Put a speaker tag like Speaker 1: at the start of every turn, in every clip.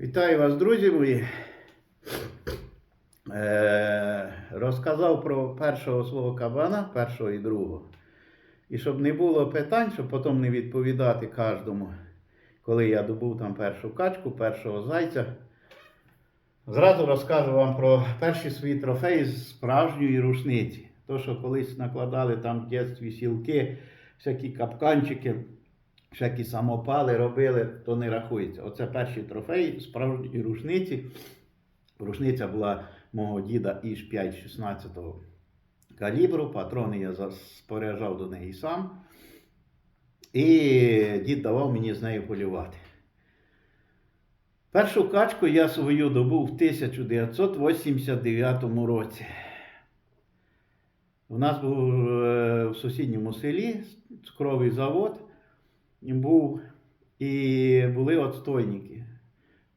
Speaker 1: Вітаю вас, друзі мої. Е, розказав про першого свого кабана, першого і другого. І щоб не було питань, щоб потім не відповідати кожному, коли я добув там першу качку, першого зайця. Зразу розкажу вам про перші свої трофеї з справжньої рушниці. То, що колись накладали там в дитинстві сілки, всякі капканчики, всякі самопали робили, то не рахується. Оце перші трофеї справжньої рушниці. Рушниця була мого діда іж 5-16 калібру. Патрони я споряджав до неї сам. І дід давав мені з нею полювати. Першу качку я свою добув в 1989 році. У нас був е, в сусідньому селі цукровий завод був і були отстойники.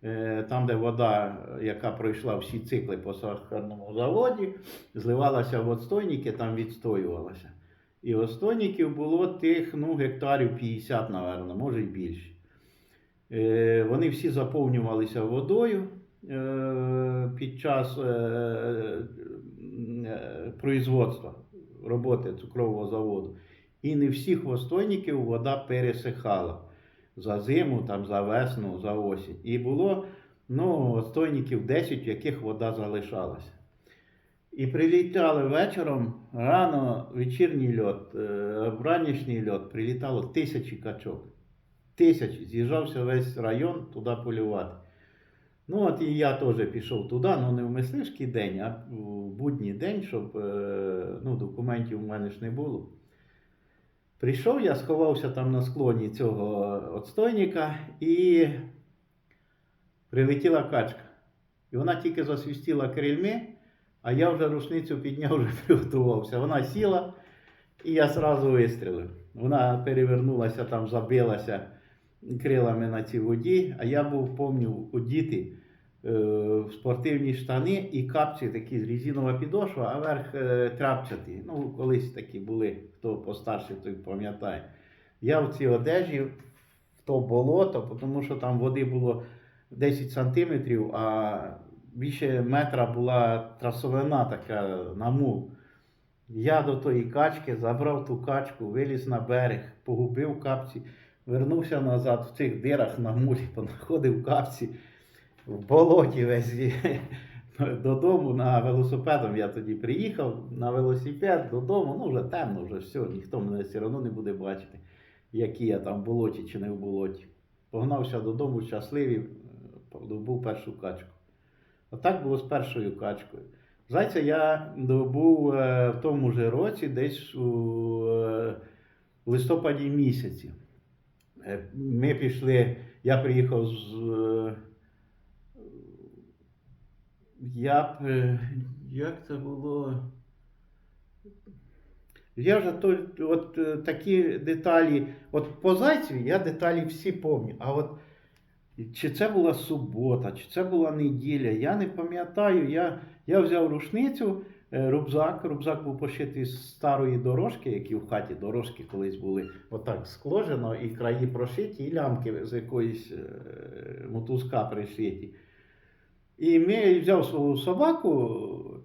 Speaker 1: Е, Там, де вода, яка пройшла всі цикли по сахарному заводі, зливалася в отстойники, там відстоювалася. І отстойників було тих ну, гектарів 50, напевно, може й більше. Е, Вони всі заповнювалися водою е, під час производства роботи цукрового заводу. І не всіх отстойників вода пересихала за зиму, там, за весну, за осінь. І було ну, отстойників 10, в яких вода залишалася. І прилітали вечором, рано вечірній льот, е, вранішній льот, прилітало тисячі качок. Тисячі. З'їжджався весь район туди полювати. Ну, от і я теж пішов туди, ну не в мисливський день, а в будній день, щоб е, ну, документів у мене ж не було. Прийшов, я сховався там на склоні цього отстойника і прилетіла качка. І вона тільки засвістіла крильми, а я вже рушницю підняв, вже приготувався. Вона сіла, і я одразу вистрілив. Вона перевернулася там, забилася крилами на цій воді, а я був, пам'ятаю, одіти е, в спортивні штани і капці такі з резинова підошва, а верх е, трапчатий. Ну, колись такі були, хто постарше, той пам'ятає. Я в цій одежі в то болото, тому що там води було 10 сантиметрів, а більше метра була трасовина така на мул. Я до тої качки забрав ту качку, виліз на берег, погубив капці, вернувся назад в цих дирах на мулі, понаходив капці в болоті весь додому на велосипедом. Я тоді приїхав на велосипед додому, ну вже темно, вже все, ніхто мене все одно не буде бачити, які я там в болоті чи не в болоті. Погнався додому щасливий, добув першу качку. Отак було з першою качкою. Зайця я добув е, в тому ж році, десь у е, листопаді місяці. Е, Ми пішли, я приїхав з. Я б, е, як це було? Я вже то, от е, такі деталі, от по зайцеві я деталі всі пам'ятаю. А от чи це була субота, чи це була неділя, я не пам'ятаю. Я, я взяв рушницю, е, рюкзак. Рюкзак був пошитий з старої дорожки, які в хаті дорожки колись були отак скложено, і краї прошиті, і лямки з якоїсь мотузка пришиті. І ми взяв свою собаку,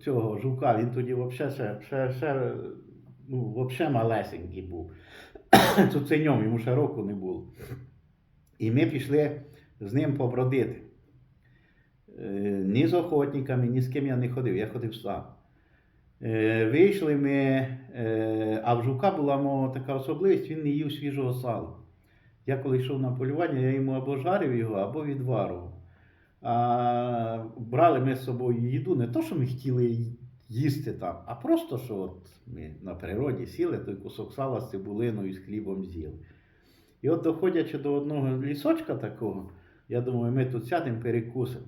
Speaker 1: цього жука, він тоді взагалі ще, ще, ще, ну, взагалі малесенький був. Цуценьом, йому ще року не було. І ми пішли з ним побродити. Е, Ні з охотниками, ні з ким я не ходив, я ходив сам. Е, Вийшли ми, е, а в жука була мова така особливість, він не їв свіжого сала. Я коли йшов на полювання, я йому або жарив його, або відварував. А, брали ми з собою їду, не то, що ми хотіли їсти там, а просто, що от ми на природі сіли, той кусок сала з цибулиною з хлібом з'їли. І от доходячи до одного лісочка такого, я думаю, ми тут сядемо, перекусимо.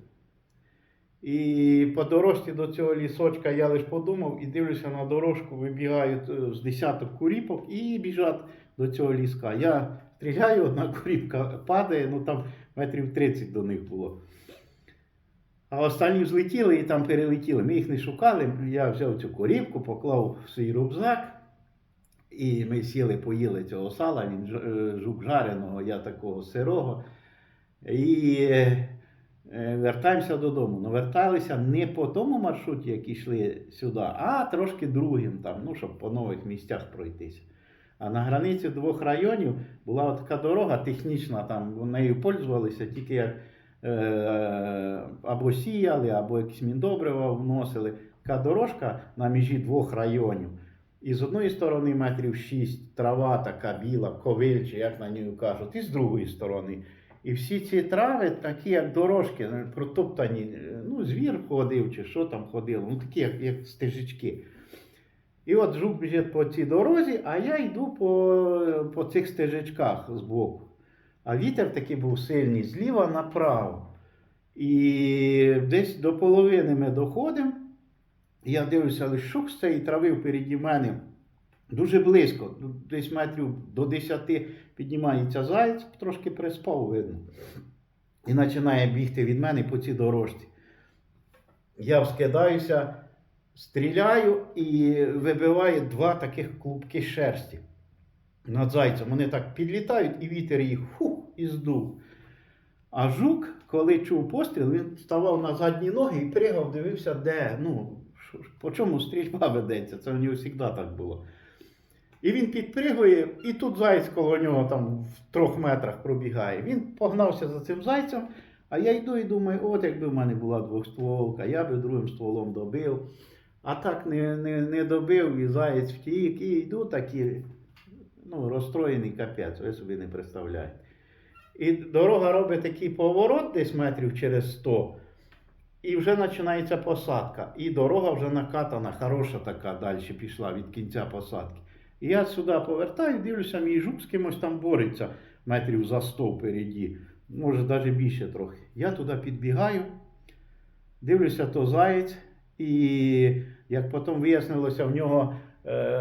Speaker 1: І по дорожці до цього лісочка я лише подумав і дивлюся на дорожку, вибігають е, з десяток куріпок і біжать до цього ліска. Я стріляю, одна куріпка падає, ну там метрів 30 до них було. А останні злетіли і там перелетіли. Ми їх не шукали. Я взяв цю корівку, поклав свій рюкзак. І ми сіли, поїли цього сала, він е, жук жареного, я такого сирого. І е, вертаємося додому. Ну, верталися не по тому маршруті, які йшли сюди, а трошки другим, там, ну, щоб по нових місцях пройтися. А на границі двох районів була така дорога технічна, там нею пользувалися тільки як або сіяли, або якісь міндобрива вносили. Така дорожка на межі двох районів. І з одної сторони метрів 6 трава така біла, ковильча, як на ній кажуть, і з другої сторони. І всі ці трави такі, як дорожки, ну, протоптані, е, ну, звір ходив чи що там ходило, ну такі, як, як стежечки. І от жук біжить по цій дорозі, а я йду по, по цих стежечках збоку. А вітер такий був сильний, зліва направо. І десь до половини ми доходимо. Я дивлюся, але шук з цієї трави впереді мене дуже близько, ну, десь метрів до 10 піднімається заєць, трошки приспав, видно. І починає бігти від мене по цій дорожці. Я вскидаюся, стріляю і вибиваю два таких клубки шерсті над зайцем. Вони так підлітають, і вітер їх фух, і здув. А жук, коли чув постріл, він ставав на задні ноги і пригав, дивився, де, ну, по чому стрільба ведеться. Це в нього завжди так було. І він підпригує, і тут заєць коло нього там в трьох метрах пробігає. Він погнався за цим зайцем, а я йду і думаю, от якби в мене була двохстволка, я би другим стволом добив. А так не, не, не добив, і заєць втік, і йду такий, ну, розстроєний капець, ви собі не представляєте. І дорога робить такий поворот десь метрів через 100, і вже починається посадка. І дорога вже накатана, хороша така далі пішла від кінця посадки. І я сюди повертаю, дивлюся, мій жук з кимось там бореться метрів за 100 впереді, може навіть більше трохи. Я туди підбігаю, дивлюся, то заєць, і як потім вияснилося, в нього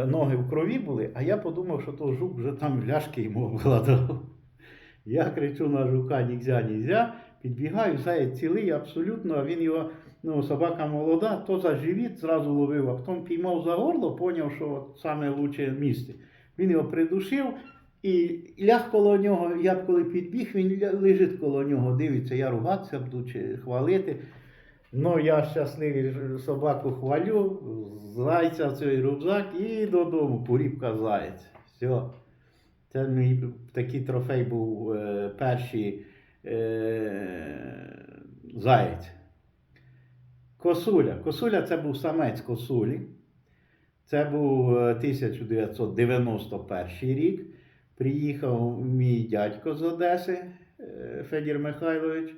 Speaker 1: ноги в крові були, а я подумав, що то жук вже там ляшки йому обгладав. Я кричу на жука нельзя, нельзя. Підбігаю, заяць цілий абсолютно, а він його, ну, собака молода, то за живіт зразу ловив, а потім піймав за горло, поняв, що от саме лучше місце. Він його придушив і ляг коло нього. Я коли підбіг, він лежить коло нього, дивиться, я ругатися буду чи хвалити. Ну, я щасливий собаку хвалю, зайця в цей рюкзак і додому, порібка заєць. Все. Це мій такий трофей був е, перший е, заєць. Косуля. Косуля це був самець косулі. Це був е, 1991 рік. Приїхав мій дядько з Одеси е, Федір Михайлович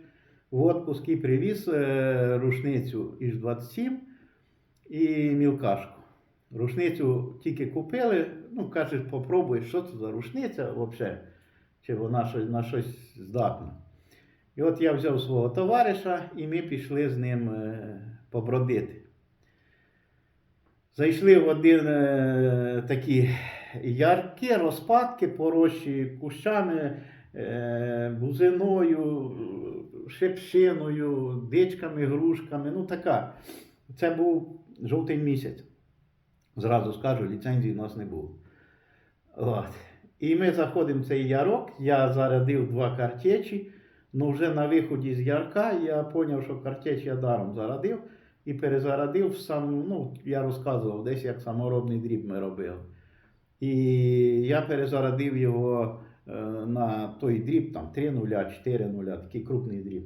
Speaker 1: в отпуск і привіз е, рушницю із 27 і мілкашку. Рушницю тільки купили, ну, кажуть, попробуй, що це за рушниця взагалі, чи вона щось, на щось здатна. І от я взяв свого товариша і ми пішли з ним е, побродити. Зайшли в один е, такі яркі розпадки, порощі кущами, бузиною, шепшиною, дичками, грушками. Ну така. Це був жовтий місяць. Зразу скажу, ліцензії в нас не було. От. І ми заходимо в цей ярок, я зарядив два картечі, але вже на виході з ярка я зрозумів, що картеч я даром зарадив і перезарадив сам, ну, я розказував десь, як саморобний дріб ми робили. І я перезарадив його е, на той дріб, там 3 нуля, 4 нуля, такий крупний дріб.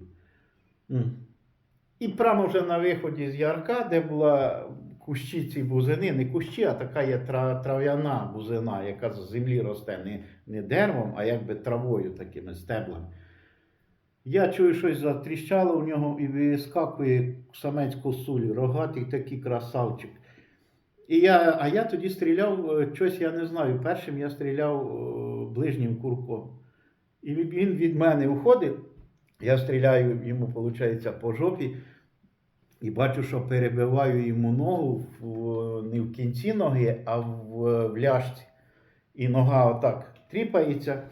Speaker 1: І прямо вже на виході з ярка, де була кущі ці бузини, не кущі, а така є трав'яна бузина, яка з землі росте не, не деревом, а якби травою, такими стеблами. Я чую, щось затріщало в нього і вискакує самець косулі, рогатий такий красавчик. І я, а я тоді стріляв, е, щось я не знаю. Першим я стріляв е, ближнім курком. І він від мене уходить, я стріляю йому, виходить, по жопі. І бачу, що перебиваю йому ногу в, не в кінці ноги, а в, в ляшці. І нога отак тріпається.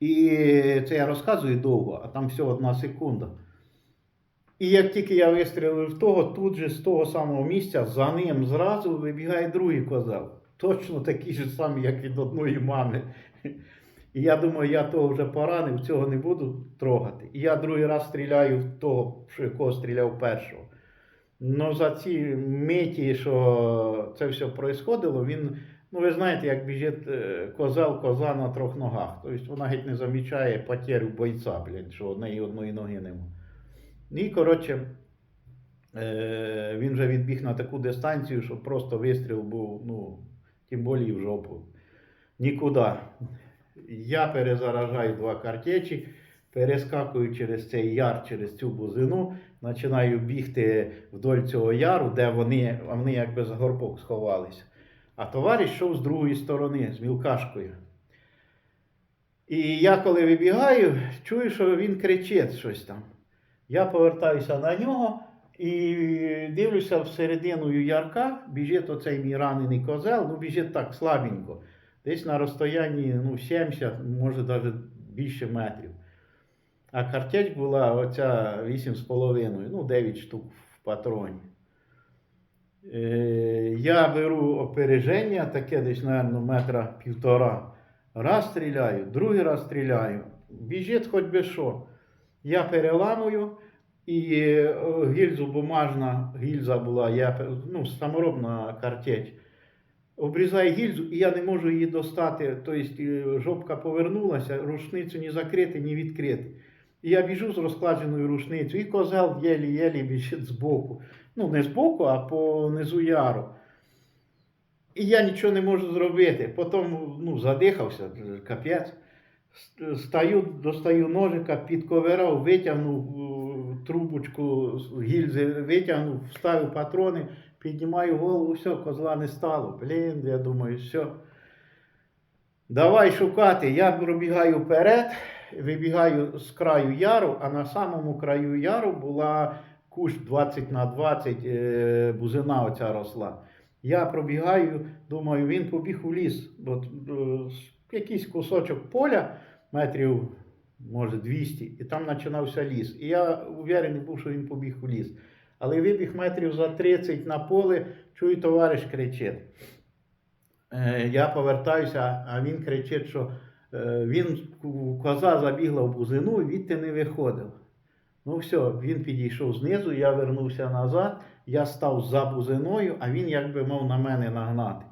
Speaker 1: І це я розказую довго, а там всього одна секунда. І як тільки я вистрілив того, тут же з того самого місця за ним зразу вибігає другий козел. Точно такий же самий, як від одної мами. І я думаю, я того вже поранив, цього не буду трогати. І я другий раз стріляю в того, що якого стріляв першого. Ну, за ці миті, що це все происходило, він, ну ви знаєте, як біжить е, козел, коза на трьох ногах. Тобто вона геть не замічає потерю бойця, блядь, що неї одної ноги нема. І, коротше, е, він вже відбіг на таку дистанцію, що просто вистріл був, ну, тим більше в жопу. Нікуди. Я перезаражаю два картечі, перескакую через цей яр, через цю бузину, починаю бігти вдоль цього яру, де вони, вони якби за горбок сховалися. А товариш йшов з другої сторони, з мілкашкою. І я коли вибігаю, чую, що він кричить щось там. Я повертаюся на нього і дивлюся всередину ярка, біжить оцей мій ранений козел, ну біжить так слабенько. Десь на розстоянні ну, 70, може навіть більше метрів. А картеч була оця 8,5, ну 9 штук в патроні. Е, я беру опереження, таке десь, мабуть, метра півтора. Раз стріляю, другий раз стріляю. Біжить хоч би що. Я переламую, і е, гільзу бумажна гільза була, я, ну, саморобна картеч. Обрізаю гільзу, і я не можу її достати. Тобто е, жопка повернулася, рушницю ні закрити, ні відкрити. І я біжу з розкладеною рушницею, і козел єлі-єлі біжить збоку. Ну, не збоку, а по низу яру. І я нічого не можу зробити. Потім ну, задихався, капець. Стаю, достаю ножика, підковирав, витягнув е, трубочку гільзи, витягнув, вставив патрони, піднімаю голову, все, козла не стало. Блін, я думаю, все. Давай шукати. Я пробігаю вперед, вибігаю з краю яру, а на самому краю яру була кущ 20 на 20, е, бузина оця росла. Я пробігаю, думаю, він побіг у ліс. Бо е, якийсь кусочок поля, метрів, може, 200, і там починався ліс. І я уверений був, що він побіг у ліс. Але вибіг метрів за 30 на поле, чую, товариш кричить. Е, Я повертаюся, а він кричить, що е, він коза забігла в бузину відти не виходив. Ну все, він підійшов знизу, я вернувся назад, я став за бузиною, а він якби мав на мене нагнати.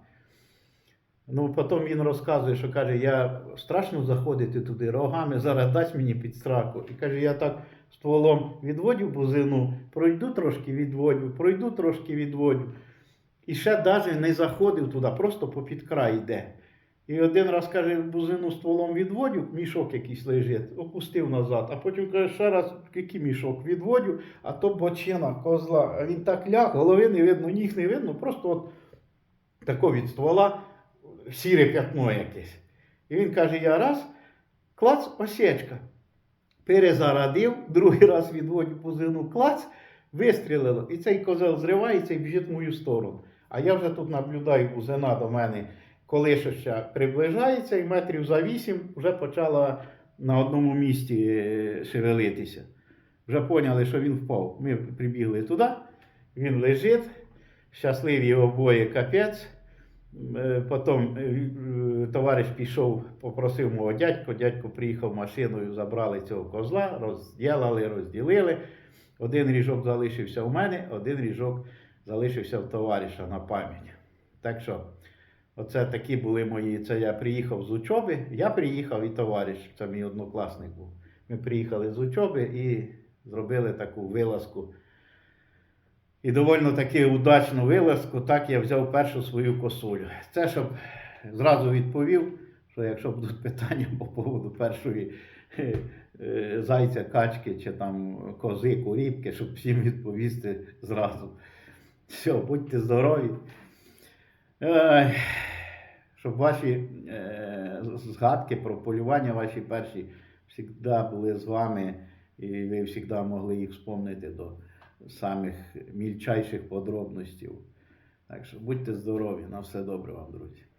Speaker 1: Ну, потім він розказує, що каже, я страшно заходити туди, рогами зараз дасть мені під страху. І каже, я так стволом відводю бузину, пройду трошки відводю, пройду трошки відводю. І ще навіть не заходив туди, просто попід край йде. І один раз каже, бузину стволом відводю, мішок якийсь лежить, опустив назад, а потім каже, ще раз, який мішок відводю, а то бочина козла. А він так ляг, голови не видно, ніг не видно, просто от тако від ствола сіре п'ятно якесь. І він каже, я раз, клац, осечка. Перезарадив, другий раз відводю бузину, клац, вистрілило. І цей козел зривається і біжить в мою сторону. А я вже тут наблюдаю, бузина до мене колишища приближається, і метрів за вісім вже почала на одному місці е, шевелитися. Вже поняли, що він впав. Ми прибігли туди, він лежить, щасливі обоє капець. Е, Потім е, е, товариш пішов, попросив мого дядька, дядько приїхав машиною, забрали цього козла, розділили, розділили. Один ріжок залишився у мене, один ріжок залишився в товариша на пам'ять. Так що, оце такі були мої. Це я приїхав з учоби. Я приїхав і товариш, це мій однокласник був. Ми приїхали з учоби і зробили таку вилазку. І доволі таки удачну вилазку, так я взяв першу свою косулю. Це щоб зразу відповів, що якщо будуть питання по поводу першої е, е, зайця, качки чи там кози, куріпки, щоб всім відповісти зразу. Все, будьте здорові. Щоб ваші е, згадки про полювання ваші перші завжди були з вами, і ви завжди могли їх вспомнити до самих мільчайших подробностів. Так що будьте здорові, на все добре вам, друзі.